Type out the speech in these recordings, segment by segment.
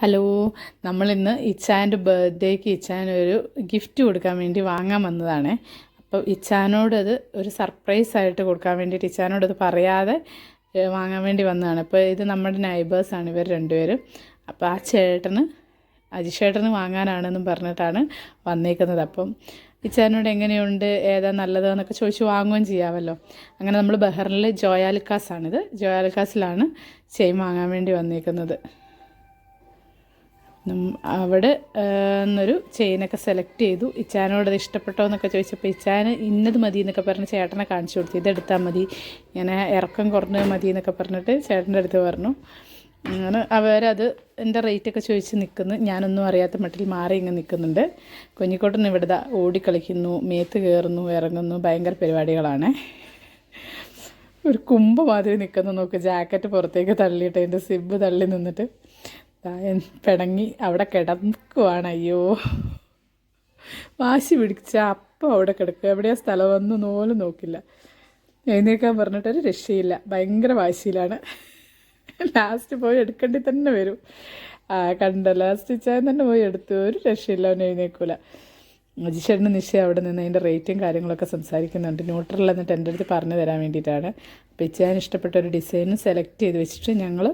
Hello നമ്മളിന്ന് ഇച്ചാന്റെ ബർത്ത്ഡേക്ക് ഇച്ചാൻ ഒരു ഗിഫ്റ്റ് കൊടുക്കാൻ വേണ്ടി വാങ്ങാൻ വന്നതാണ്. അപ്പോൾ ഇച്ചാനോടത് ഒരു സർപ്രൈസ് ആയിട്ട് കൊടുക്കാൻ വേണ്ടിയിട്ട് ഇച്ചാനോടത് പറയാതെ വാങ്ങാൻ വേണ്ടി വന്നതാണ്. അപ്പോൾ ഇത് നമ്മുടെ നൈബേഴ്സാണ് ഇവർ രണ്ടുപേരും. അപ്പോൾ ആ ചേട്ടന് അജിഷേട്ടന് വാങ്ങാനാണെന്നും പറഞ്ഞിട്ടാണ് വന്നേക്കുന്നത്. അപ്പം ഇച്ചാനോട് എങ്ങനെയുണ്ട് ഏതാ നല്ലത് എന്നൊക്കെ ചോദിച്ച് വാങ്ങുകയും ചെയ്യാമല്ലോ. അങ്ങനെ നമ്മൾ ബഹ്റിനിലെ ജോയാലിക്കാസാണിത്. ജോയാലിക്കാസിലാണ് ചെയിൻ വാങ്ങാൻ വേണ്ടി വന്നേക്കുന്നത്. അവിടെ എന്നൊരു ചെയിനൊക്കെ സെലക്ട് ചെയ്തു. ഇച്ചാനോട് അത് ഇഷ്ടപ്പെട്ടോ എന്നൊക്കെ ചോദിച്ചപ്പോൾ ഇച്ചാന് ഇന്നത് മതി എന്നൊക്കെ പറഞ്ഞ് ചേട്ടനെ കാണിച്ചു കൊടുത്തു. ഇതെടുത്താൽ മതി. ഇങ്ങനെ ഇറക്കം കുറഞ്ഞത് മതി എന്നൊക്കെ പറഞ്ഞിട്ട് ചേട്ടന്റെ അടുത്ത് പറഞ്ഞു. അങ്ങനെ അവരത് എന്റെ റേറ്റൊക്കെ ചോദിച്ച് നിൽക്കുന്നു. ഞാനൊന്നും അറിയാത്ത മട്ടിൽ മാറി ഇങ്ങനെ നിൽക്കുന്നുണ്ട്. കുഞ്ഞിക്കോട്ടൊന്നും ഇവിടെ ഓടിക്കളിക്കുന്നു. മേത്ത് കയറുന്നു ഇറങ്ങുന്നു. ഭയങ്കര പരിപാടികളാണ്. ഒരു കുമ്പ് മാതിരി നിൽക്കുന്നു. നോക്ക് ജാക്കറ്റ് പുറത്തേക്ക് തള്ളിയിട്ട് എന്റെ സിബ് തള്ളി നിന്നിട്ട്. പിണങ്ങി അവിടെ കിടക്കുവാണ്. അയ്യോ. വാശി പിടിച്ച അപ്പം അവിടെ കിടക്കുക. എവിടെയാ സ്ഥലം വന്നു നോലും നോക്കില്ല. എഴുന്നേക്കാൻ പറഞ്ഞിട്ടൊരു രക്ഷയില്ല. ഭയങ്കര വാശിയിലാണ്. ലാസ്റ്റ് പോയി എടുക്കേണ്ടി തന്നെ വരും. കണ്ട ലാസ്റ്റ് ചായ തന്നെ പോയി എടുത്തു. ഒരു രക്ഷയില്ല അവൻ എഴുന്നേക്കൂല അജിഷേട്ടന് നിശ്ചയം അവിടെ നിന്ന് അതിന്റെ റേറ്റും കാര്യങ്ങളൊക്കെ സംസാരിക്കുന്നുണ്ട്. ന്യൂട്രൽ എന്നിട്ട് എന്റെ അടുത്ത് പറഞ്ഞു തരാൻ വേണ്ടിയിട്ടാണ്. അപ്പോൾ ഇച്ചാൻ ഇഷ്ടപ്പെട്ട ഒരു ഡിസൈൻ സെലക്ട് ചെയ്ത് വെച്ചിട്ട് ഞങ്ങൾ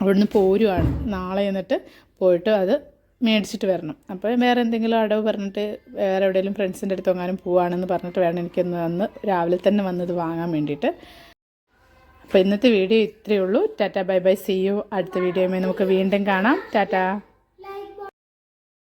അവിടുന്ന് പോരുവാണ്. നാളെ എന്നിട്ട് പോയിട്ട് അത് മേടിച്ചിട്ട് വരണം. അപ്പോൾ വേറെ എന്തെങ്കിലും അടവ് പറഞ്ഞിട്ട് വേറെ എവിടെയെങ്കിലും ഫ്രണ്ട്സിന്റെ അടുത്ത് എങ്ങാനും പോവാണെന്ന് പറഞ്ഞിട്ട് വേണം എനിക്കൊന്ന് അന്ന് രാവിലെ തന്നെ വന്നത് വാങ്ങാൻ വേണ്ടിയിട്ട്. അപ്പോൾ ഇന്നത്തെ വീഡിയോ ഇത്രയേ ഉള്ളൂ. Tata bye bye. See you അടുത്ത വീഡിയോയുമായി നമുക്ക് വീണ്ടും കാണാം. ടാറ്റ.